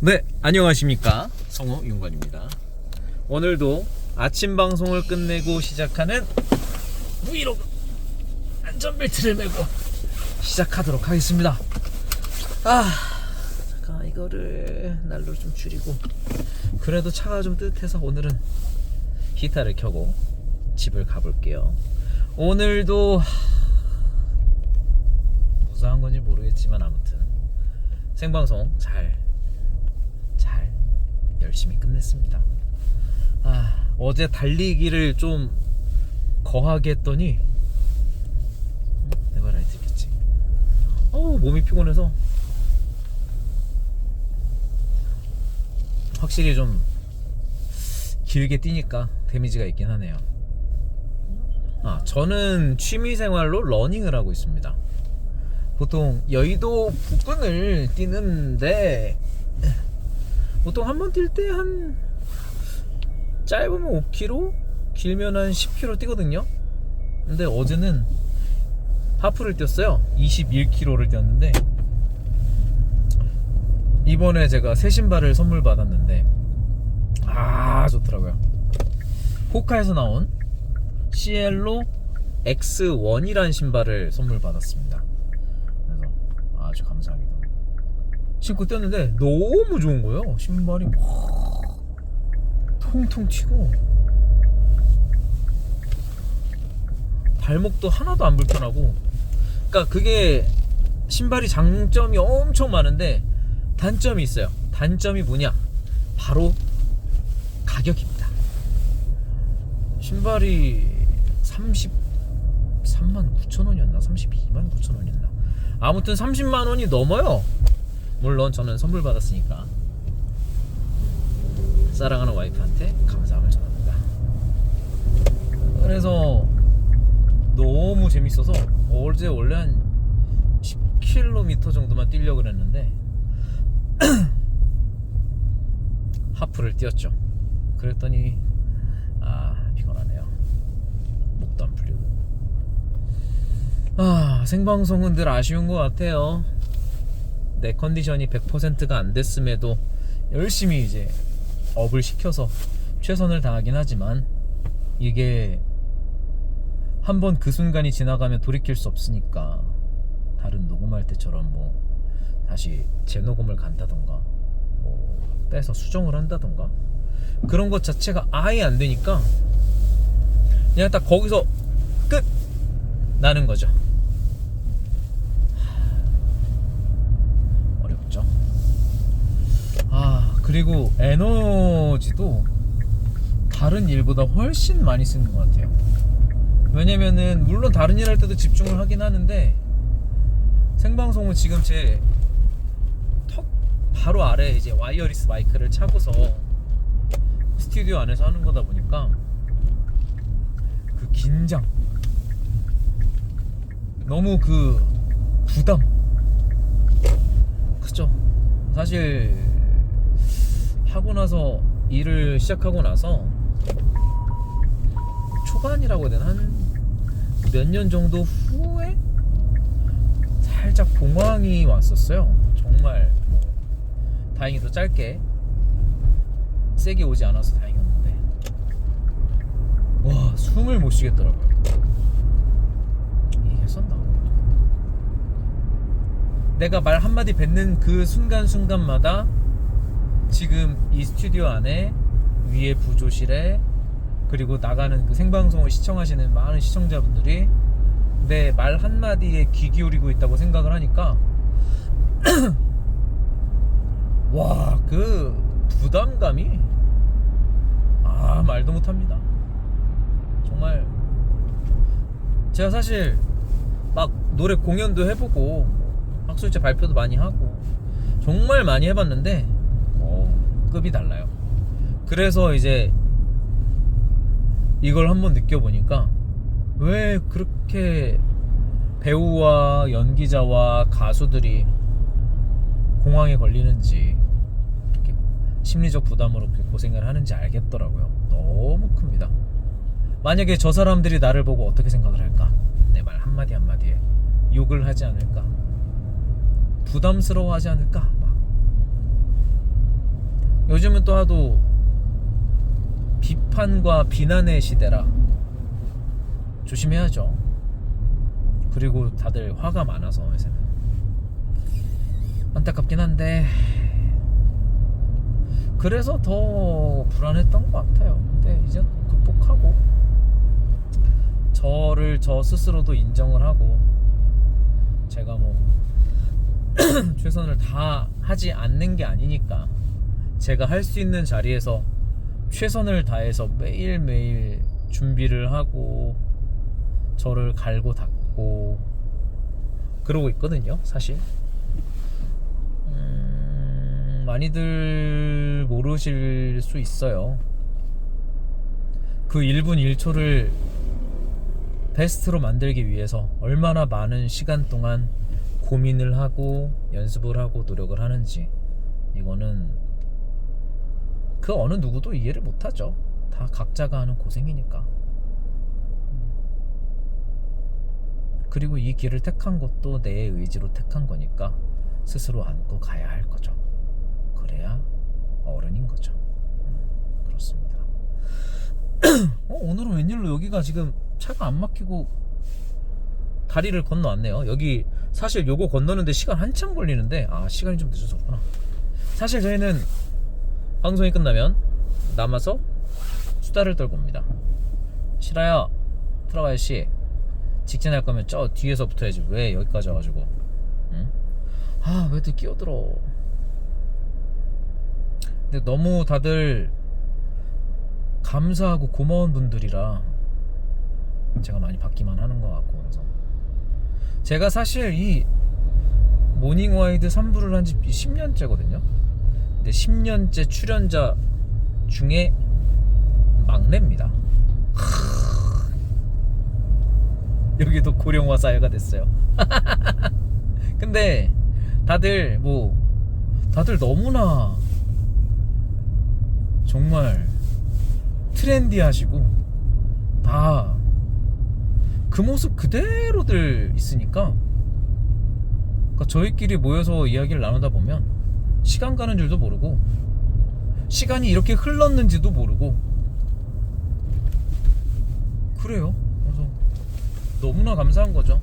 네, 안녕하십니까. 성우 윤관입니다. 오늘도 아침 방송을 끝내고 시작하는 브이로그 안전벨트를 메고 시작하도록 하겠습니다. 아, 잠깐 이거를 난로 좀 줄이고 그래도 차가 좀 뜨뜻해서 오늘은 히터를 켜고 집을 가볼게요. 오늘도 무사한 건지 모르겠지만 아무튼 생방송 잘잘 열심히 끝냈습니다. 아, 어제 달리기를 좀 거하게 했더니 음, 내 말이 들겠지. 어우 몸이 피곤해서 확실히 좀 길게 뛰니까 데미지가 있긴 하네요. 아, 저는 취미 생활로 러닝을 하고 있습니다. 보통 여의도 부근을 뛰는데 보통 한 번 뛸 때 한 짧으면 5km, 길면 한 10km 뛰거든요. 근데 어제는 하프를 뛰었어요. 21km를 뛰었는데 이번에 제가 새 신발을 선물 받았는데 아 좋더라고요. 호카에서 나온 시엘로 X1이라는 신발을 선물 받았습니다. 그래서 아주 감사하게도 신고 뛰었는데 너무 좋은 거예요. 신발이 막 통통 튀고 발목도 하나도 안 불편하고 그러니까 그게 신발이 장점이 엄청 많은데 단점이 있어요. 단점이 뭐냐? 바로 가격입니다. 신발이 33만 9천 원이었나? 32만 9천 원이었나? 아무튼 30만 원이 넘어요. 물론 저는 선물 받았으니까 사랑하는 와이프한테 감사함을 전합니다. 그래서 너무 재밌어서 어제 원래 한 10km 정도만 뛰려고 그랬는데 하프를 뛰었죠. 그랬더니 아 피곤하네요. 목도 안 풀리고 아 생방송은 늘 아쉬운 것 같아요. 내 컨디션이 100%가 안 됐음에도 열심히 이제 업을 시켜서 최선을 다하긴 하지만 이게 한 번 그 순간이 지나가면 돌이킬 수 없으니까 다른 녹음할 때처럼 뭐 다시 재녹음을 간다던가 뭐 빼서 수정을 한다던가 그런 것 자체가 아예 안 되니까 그냥 딱 거기서 끝 나는 거죠. 아 그리고 에너지도 다른 일보다 훨씬 많이 쓰는 것 같아요. 왜냐면은 물론 다른 일 할 때도 집중을 하긴 하는데 생방송은 지금 제 턱 바로 아래 이제 와이어리스 마이크를 차고서 스튜디오 안에서 하는 거다 보니까 그 긴장 너무 그 부담 그죠 사실 하고 나서 일을 시작하고 나서 초반이라고 해야 되나? 한 몇 년 정도 후에 살짝 공황이 왔었어요. 정말 뭐 다행히도 짧게. 세게 오지 않아서 다행이었는데. 와 숨을 못 쉬겠더라고요. 이게 했었나 내가 말 한마디 뱉는 그 순간순간마다 지금 이 스튜디오 안에 위에 부조실에 그리고 나가는 그 생방송을 시청하시는 많은 시청자분들이 내 말 한마디에 귀 기울이고 있다고 생각을 하니까 와 그 부담감이 아 말도 못합니다. 정말 제가 사실 막 노래 공연도 해보고 학술제 발표도 많이 하고 정말 많이 해봤는데 어, 급이 달라요 그래서 이제 이걸 한번 느껴보니까 왜 그렇게 배우와 연기자와 가수들이 공황에 걸리는지 이렇게 심리적 부담으로 그렇게 고생을 하는지 알겠더라고요. 너무 큽니다. 만약에 저 사람들이 나를 보고 어떻게 생각을 할까? 내 말 한마디 한마디에 욕을 하지 않을까? 부담스러워하지 않을까? 막 요즘은 또 하도 비판과 비난의 시대라 조심해야죠. 그리고 다들 화가 많아서 요새는 안타깝긴 한데 그래서 더 불안했던 것 같아요. 근데 이제 극복하고 저를 저 스스로도 인정을 하고 제가 뭐 최선을 다 하지 않는 게 아니니까 제가 할 수 있는 자리에서 최선을 다해서 매일매일 준비를 하고 저를 갈고 닦고 그러고 있거든요 사실. 음, 많이들 모르실 수 있어요. 그 1분 1초를 베스트로 만들기 위해서 얼마나 많은 시간 동안 고민을 하고 연습을 하고 노력을 하는지 이거는 그 어느 누구도 이해를 못하죠. 다 각자가 하는 고생이니까. 그리고 이 길을 택한 것도 내 의지로 택한 거니까 스스로 안고 가야 할 거죠. 그래야 어른인 거죠. 음, 그렇습니다. 어, 오늘은 웬일로 여기가 지금 차가 안 막히고 다리를 건너왔네요. 여기 사실 요거 건너는데 시간 한참 걸리는데 아 시간이 좀 늦어졌구나. 사실 저희는 방송이 끝나면 남아서 수다를 떨고 옵니다. 실아야 들어가요 씨. 직진 할 거면 저 뒤에서 붙어야지 왜 여기까지 와가지고 응? 아 왜들 끼어들어 근데 너무 다들 감사하고 고마운 분들이라 제가 많이 받기만 하는 것 같고 그래서 제가 사실 이 모닝와이드 3부를 한 지 10년째거든요 근데 10년째 출연자 중에 막내입니다. 여기도 고령화 사회가 됐어요. 근데 다들 뭐 다들 너무나 정말 트렌디하시고 다 그 모습 그대로들 있으니까 그러니까 저희끼리 모여서 이야기를 나누다 보면 시간 가는 줄도 모르고 시간이 이렇게 흘렀는지도 모르고 그래요. 그래서 너무나 감사한 거죠.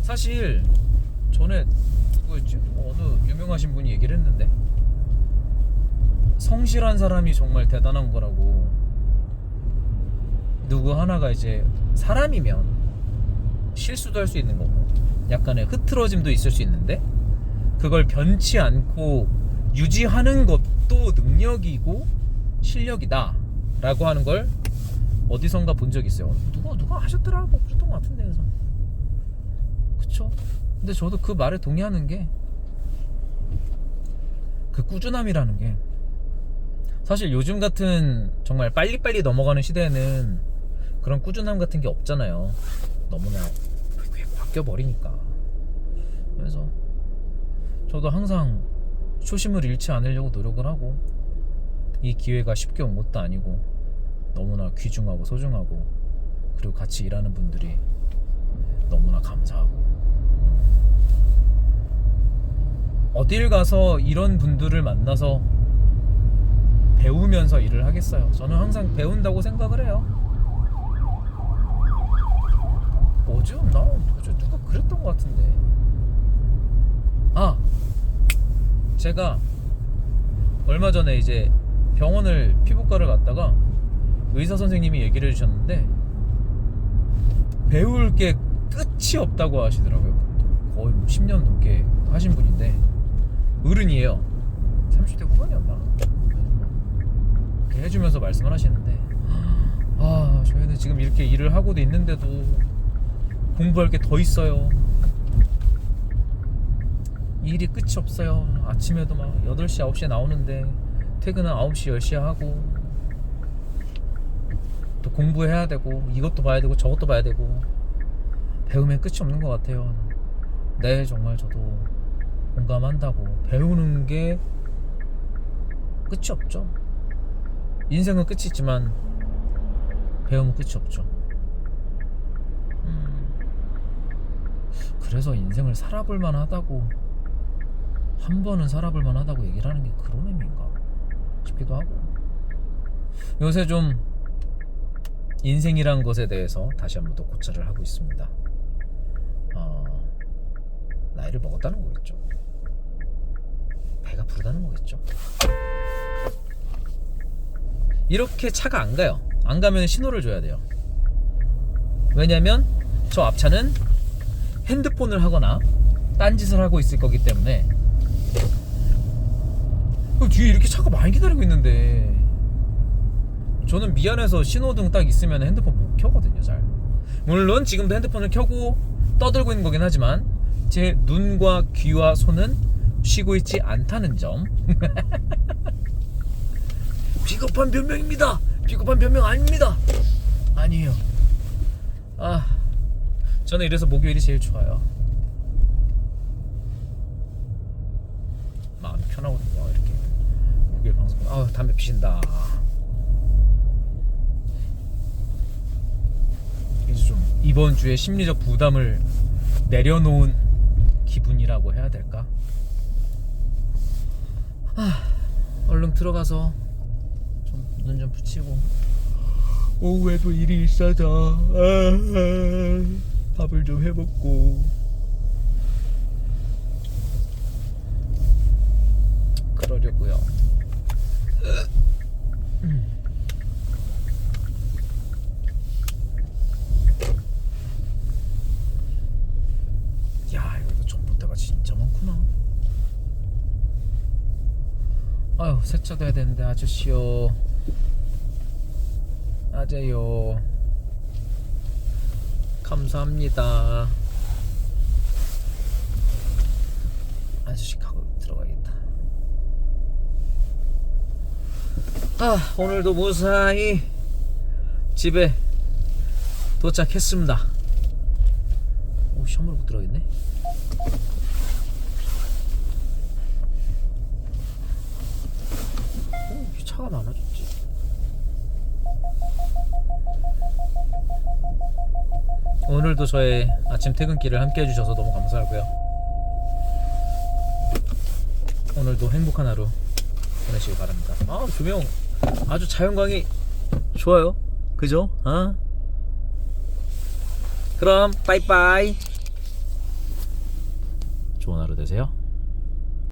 사실 전에 누구였지? 뭐 어느 유명하신 분이 얘기를 했는데 성실한 사람이 정말 대단한 거라고 누구 하나가 이제 사람이면 실수도 할 수 있는 거고 약간의 흐트러짐도 있을 수 있는데 그걸 변치 않고 유지하는 것도 능력이고 실력이다 라고 하는 걸 어디선가 본 적이 있어요 누가 누가 하셨더라고 그랬던 것 같은데 그래서 그쵸 근데 저도 그 말에 동의하는 게 그 꾸준함이라는 게 사실 요즘 같은 정말 빨리빨리 넘어가는 시대에는 그런 꾸준함 같은 게 없잖아요. 너무나 바뀌어 버리니까. 그래서 저도 항상 초심을 잃지 않으려고 노력을 하고 이 기회가 쉽게 온 것도 아니고 너무나 귀중하고 소중하고 그리고 같이 일하는 분들이 너무나 감사하고 어딜 가서 이런 분들을 만나서 배우면서 일을 하겠어요. 저는 항상 배운다고 생각을 해요. 뭐죠? 나 도대체 누가 그랬던 것 같은데. 아, 제가 얼마 전에 이제 병원을 피부과를 갔다가 의사 선생님이 얘기를 해주셨는데 배울 게 끝이 없다고 하시더라고요. 거의 뭐 10년 넘게 하신 분인데 어른이에요. 30대 후반이었나? 해주면서 말씀을 하시는데 아 저희는 지금 이렇게 일을 하고도 있는데도 공부할 게 더 있어요. 일이 끝이 없어요. 아침에도 막 8시, 9시에 나오는데 퇴근은 9시, 10시에 하고 또 공부해야 되고 이것도 봐야 되고 저것도 봐야 되고 배우면 끝이 없는 것 같아요. 네, 정말 저도 공감한다고 배우는 게 끝이 없죠. 인생은 끝이 있지만 배우면 끝이 없죠. 음, 그래서 인생을 살아볼 만하다고 한 번은 살아볼 만하다고 얘기를 하는 게 그런 의미인가 싶기도 하고 요새 좀 인생이란 것에 대해서 다시 한번 또 고찰을 하고 있습니다. 어, 나이를 먹었다는 거겠죠. 배가 부르다는 거겠죠. 이렇게 차가 안 가요. 안 가면 신호를 줘야 돼요. 왜냐면 저 앞차는 핸드폰을 하거나 딴짓을 하고 있을 거기 때문에 그 뒤에 이렇게 차가 많이 기다리고 있는데. 저는 미안해서 신호등 딱 있으면 핸드폰 못 켜거든요 잘. 물론 지금도 핸드폰을 켜고 떠들고 있는 거긴 하지만 제 눈과 귀와 손은 쉬고 있지 않다는 점. 비겁한 변명입니다. 비겁한 변명 아닙니다. 아니에요. 아 저는 이래서 목요일이 제일 좋아요. 마음이 편하거든요 아 담배 피신다. 이제 좀 이번 주에 심리적 부담을 내려놓은 기분이라고 해야 될까? 아 얼른 들어가서 좀 눈좀 붙이고. 오후에도 일이 있어서 아, 밥을 좀 해먹고. 그러려고요. 야, 여기도 전봇대가 진짜 많구나. 해야 되는데 아저씨요. 아재요. 감사합니다. 아저씨 가고 들어가야겠다. 아, 오늘도 무사히 집에 도착했습니다. 오, 시험 몰고 들어가겠네. 오, 이 차가 많아졌지. 오늘도 저의 아침 퇴근길을 함께 해주셔서 너무 감사하고요. 오늘도 행복한 하루 보내시기 바랍니다. 아 조명 아주 자연광이 좋아요. 그죠? 어? 그럼 빠이빠이. 좋은 하루 되세요.